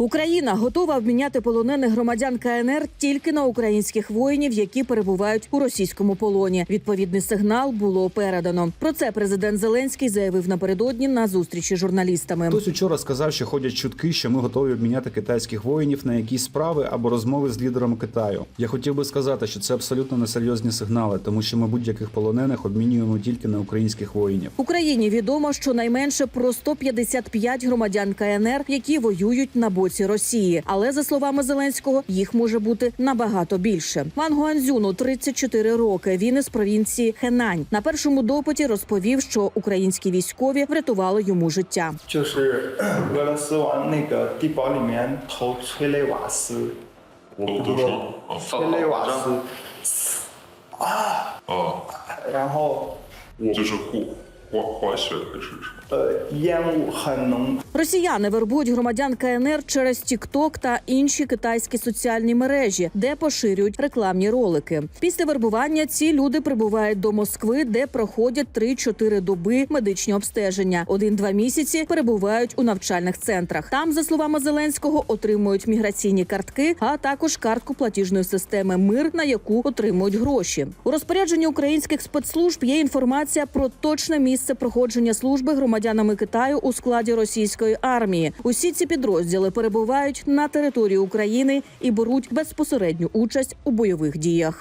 Україна готова обміняти полонених громадян КНР тільки на українських воїнів, які перебувають у російському полоні. Відповідний сигнал було передано. Про це президент Зеленський заявив напередодні на зустрічі з журналістами. Хтось учора сказав, що ходять чутки, що ми готові обміняти китайських воїнів на якісь справи або розмови з лідерами Китаю. Я хотів би сказати, що це абсолютно несерйозні сигнали, тому що ми будь-яких полонених обмінюємо тільки на українських воїнів. Україні відомо щонайменше про 155 громадян КНР, які воюють на боці Росії. Але за словами Зеленського, їх може бути набагато більше. Ван Гуанзюну 34 роки. Він із провінції Хенань. На першому допиті розповів, що українські військові врятували йому життя. 就 Росіяни вербують громадян КНР через TikTok та інші китайські соціальні мережі, де поширюють рекламні ролики. Після вербування ці люди прибувають до Москви, де проходять 3-4 доби медичні обстеження. Один-два місяці перебувають у навчальних центрах. Там, за словами Зеленського, отримують міграційні картки, а також картку платіжної системи Мир, на яку отримують гроші. У розпорядженні українських спецслужб є інформація про точне місце місце проходження служби громадянами Китаю у складі російської армії. Усі ці підрозділи перебувають на території України і беруть безпосередню участь у бойових діях.